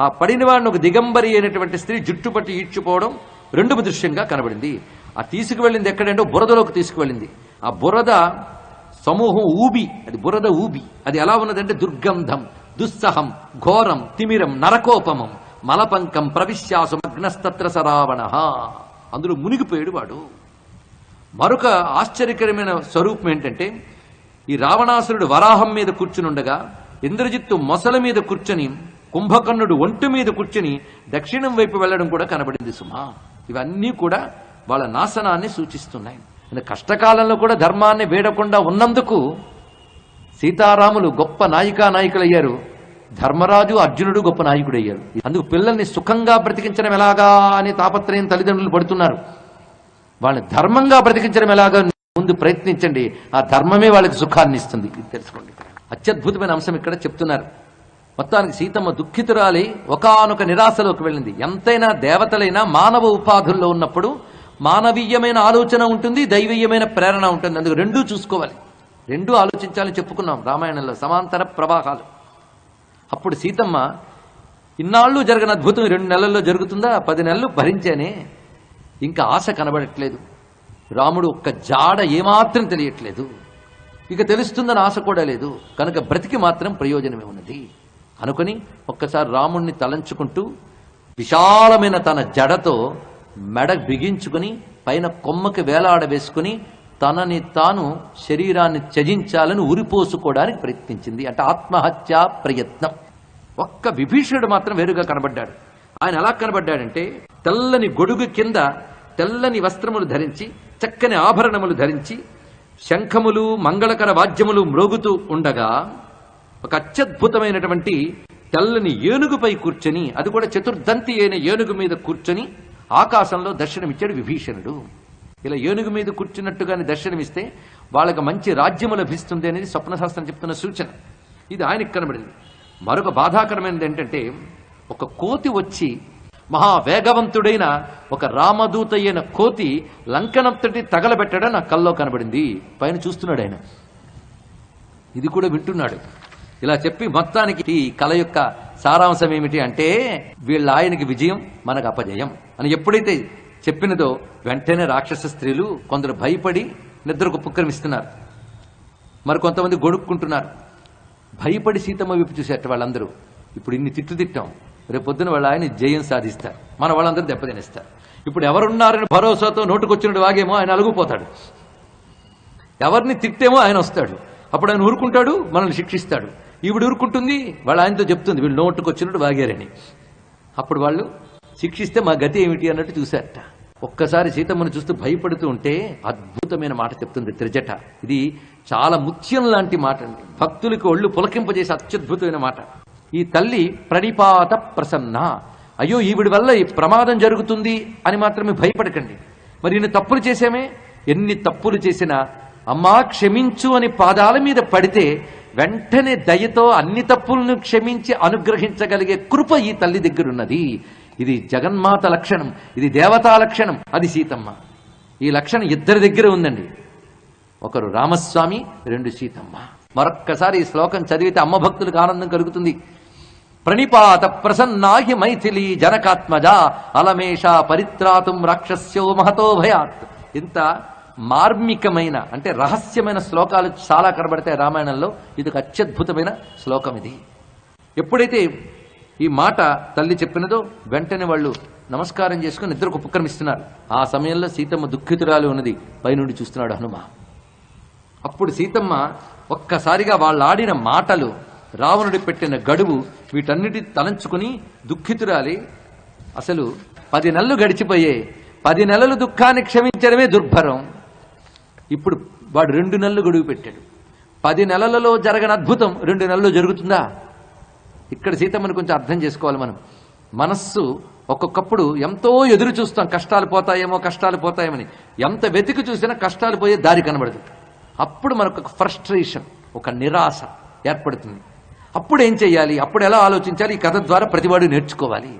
ఆ పడిన వాడిని ఒక దిగంబరి అయినటువంటి స్త్రీ జుట్టు పట్టి ఈడ్చుకోవడం రెండవ దృశ్యంగా కనబడింది. ఆ తీసుకువెళ్ళింది ఎక్కడంటే బురదలోకి తీసుకువెళ్ళింది. ఆ బురద సమూహం ఊబి అది బురద ఊబి. అది ఎలా ఉన్నదంటే దుర్గంధం దుస్సహం ఘోరం తిమిరం నరకోపమం మలపంకం ప్రవిశ్యాసుమగ్నస్తత్ర సరావణ అందులో మునిగిపోయాడు వాడు. మరొక ఆశ్చర్యకరమైన స్వరూపం ఏంటంటే ఈ రావణాసురుడు వరాహం మీద కూర్చునుండగా ఇంద్రజిత్తు మొసల మీద కూర్చొని కుంభకర్ణుడు ఒంటి మీద కూర్చుని దక్షిణం వైపు వెళ్ళడం కూడా కనబడింది సుమా. ఇవన్నీ కూడా వాళ్ళ నాశనాన్ని సూచిస్తున్నాయి. కష్టకాలంలో కూడా ధర్మాన్ని వేడకుండా ఉన్నందుకు సీతారాములు గొప్ప నాయికా నాయకులయ్యారు. ధర్మరాజు అర్జునుడు గొప్ప నాయకుడయ్యారు. అందుకు పిల్లల్ని సుఖంగా బ్రతికించడం ఎలాగా అని తాపత్రయం తల్లిదండ్రులు పడుతున్నారు. వాళ్ళని ధర్మంగా బ్రతికించడం ఎలాగా ముందు ప్రయత్నించండి. ఆ ధర్మమే వాళ్ళకి సుఖాన్ని ఇస్తుంది. ఇది తెలుసుకోండి. అత్యద్భుతమైన అంశం ఇక్కడ చెప్తున్నారు. మొత్తానికి సీతమ్మ దుఃఖితురాలి ఒకానొక నిరాశలోకి వెళ్ళింది. ఎంతైనా దేవతలైనా మానవ ఉపాధుల్లో ఉన్నప్పుడు మానవీయమైన ఆలోచన ఉంటుంది దైవీయమైన ప్రేరణ ఉంటుంది. అందుకు రెండూ చూసుకోవాలి. రెండూ ఆలోచించాలని చెప్పుకున్నాం రామాయణంలో సమాంతర ప్రవాహాలు. అప్పుడు సీతమ్మ ఇన్నాళ్ళు జరగని అద్భుతం రెండు నెలల్లో జరుగుతుందా? పది నెలలు భరించానే ఇంకా ఆశ కనబడట్లేదు. రాముడు ఒక్క జాడ ఏమాత్రం తెలియట్లేదు. ఇక తెలుస్తుందని ఆశ కూడా లేదు. కనుక బ్రతికి మాత్రం ప్రయోజనమే ఉన్నది. అనుకుని ఒక్కసారి రాముణ్ణి తలంచుకుంటూ విశాలమైన తన జడతో మెడ బిగించుకుని పైన కొమ్మకి వేలాడ వేసుకుని తనని తాను శరీరాన్ని త్యజించాలని ఉరిపోసుకోవడానికి ప్రయత్నించింది. అంటే ఆత్మహత్య ప్రయత్నం. ఒక్క విభీషణుడు మాత్రం వేరుగా కనబడ్డాడు. ఆయన ఎలా కనబడ్డాడంటే తెల్లని గొడుగు కింద తెల్లని వస్త్రములు ధరించి చక్కని ఆభరణములు ధరించి శంఖములు మంగళకర వాద్యములు మ్రోగుతూ ఉండగా ఒక అత్యద్భుతమైనటువంటి తెల్లని ఏనుగుపై కూర్చొని అది కూడా చతుర్దంతి అయిన ఏనుగు మీద కూర్చొని ఆకాశంలో దర్శనమిచ్చాడు విభీషణుడు. ఇలా ఏనుగు మీద కూర్చున్నట్టుగానే దర్శనమిస్తే వాళ్ళకి మంచి రాజ్యము లభిస్తుంది అనేది స్వప్నశాస్త్రం చెప్తున్న సూచన. ఇది ఆయనకు కనబడింది. మరొక బాధాకరమైనది ఏంటంటే ఒక కోతి వచ్చి మహా వేగవంతుడైన ఒక రామదూత అయిన కోతి లంకనంతటి తగలబెట్టడం నా కల్లో కనబడింది. పైన చూస్తున్నాడు ఆయన. ఇది కూడా వింటున్నాడు. ఇలా చెప్పి మొత్తానికి ఈ కళ యొక్క సారాంశం ఏమిటి అంటే వీళ్ళ ఆయనకి విజయం మనకు అపజయం అని ఎప్పుడైతే చెప్పినదో వెంటనే రాక్షస స్త్రీలు కొందరు భయపడి నిద్రకు ఉపక్రమిస్తున్నారు మరి కొంతమంది గొడుక్కుంటున్నారు భయపడి సీతమ్మ వైపు చూసేట వాళ్ళందరూ ఇప్పుడు ఇన్ని తిట్లు తిట్టాం. రేపు పొద్దున వాళ్ళ ఆయన జయం సాధిస్తారు. మన వాళ్ళందరూ దెబ్బతినేస్తారు. ఇప్పుడు ఎవరున్నారని భరోసాతో నోటుకొచ్చినట్టు వాగేమో ఆయన అలుగుపోతాడు. ఎవరిని తిట్టేమో ఆయన వస్తాడు. అప్పుడు ఆయన ఊరుకుంటాడు మనల్ని శిక్షిస్తాడు. ఈవిడ ఊరుకుంటుంది వాళ్ళ ఆయనతో చెప్తుంది వీళ్ళు నోటుకొచ్చినట్టు వాగారని. అప్పుడు వాళ్ళు శిక్షిస్తే మా గతి ఏమిటి అన్నట్టు చూశారట. ఒక్కసారి సీతమ్మను చూస్తూ భయపడుతూ ఉంటే అద్భుతమైన మాట చెప్తుంది త్రిజట. ఇది చాలా ముత్యం లాంటి మాట అండి. భక్తులకు ఒళ్ళు పులకింపజేసే అత్యద్భుతమైన మాట. ఈ తల్లి ప్రణిపాత ప్రసన్న. అయ్యో ఈవిడి వల్ల ఈ ప్రమాదం జరుగుతుంది అని మాత్రమే భయపడకండి. మరి ఇన్ని తప్పులు చేసామే ఎన్ని తప్పులు చేసినా అమ్మా క్షమించు అని పాదాల మీద పడితే వెంటనే దయతో అన్ని తప్పులను క్షమించి అనుగ్రహించగలిగే కృప ఈ తల్లి దగ్గరున్నది. ఇది జగన్మాత లక్షణం. ఇది దేవతా లక్షణం. అది సీతమ్మ. ఈ లక్షణం ఇద్దరి దగ్గర ఉందండి. ఒకరు రామస్వామి రెండు సీతమ్మ. మరొక్కసారి ఈ శ్లోకం చదివితే అమ్మ భక్తులకు ఆనందం కలుగుతుంది. ప్రణిపాత ప్రసన్నాహి మైథిలి జనకాత్మజ అలమేష పరిత్రాతుం రాక్షస్యో మహతో భయాత్. ఇంత మార్మికమైన అంటే రహస్యమైన శ్లోకాలు చాలా కనబడతాయి రామాయణంలో. ఇది ఒక అత్యద్భుతమైన శ్లోకం ఇది. ఎప్పుడైతే ఈ మాట తల్లి చెప్పినదో వెంటనే వాళ్ళు నమస్కారం చేసుకుని నిద్రకు ఉపక్రమిస్తున్నారు. ఆ సమయంలో సీతమ్మ దుఃఖితురాలు ఉన్నది. పైనుండి చూస్తున్నాడు హనుమ. అప్పుడు సీతమ్మ ఒక్కసారిగా వాళ్ళు ఆడిన మాటలు రావణుడి పెట్టిన గడువు వీటన్నిటి తలంచుకుని దుఃఖితురాలి అసలు పది నెలలు గడిచిపోయే పది నెలలు దుఃఖాన్ని క్షమించడమే దుర్భరం. ఇప్పుడు వాడు రెండు నెలలు గడువు పెట్టాడు. పది నెలలలో జరగని అద్భుతం రెండు నెలల్లో జరుగుతుందా? ఇక్కడ సీతమ్మని కొంచెం అర్థం చేసుకోవాలి మనం. మనస్సు ఒక్కొక్కప్పుడు ఎంతో ఎదురు చూస్తాం. కష్టాలు పోతాయేమో కష్టాలు పోతాయేమని. ఎంత వెతికి చూసినా కష్టాలు పోయే దారి కనబడుతుంది అప్పుడు మనకు ఒక ఫ్రస్ట్రేషన్ ఒక నిరాశ ఏర్పడుతుంది. అప్పుడు ఏం చేయాలి అప్పుడు ఎలా ఆలోచించాలి? ఈ కథ ద్వారా ప్రతివాడు నేర్చుకోవాలి.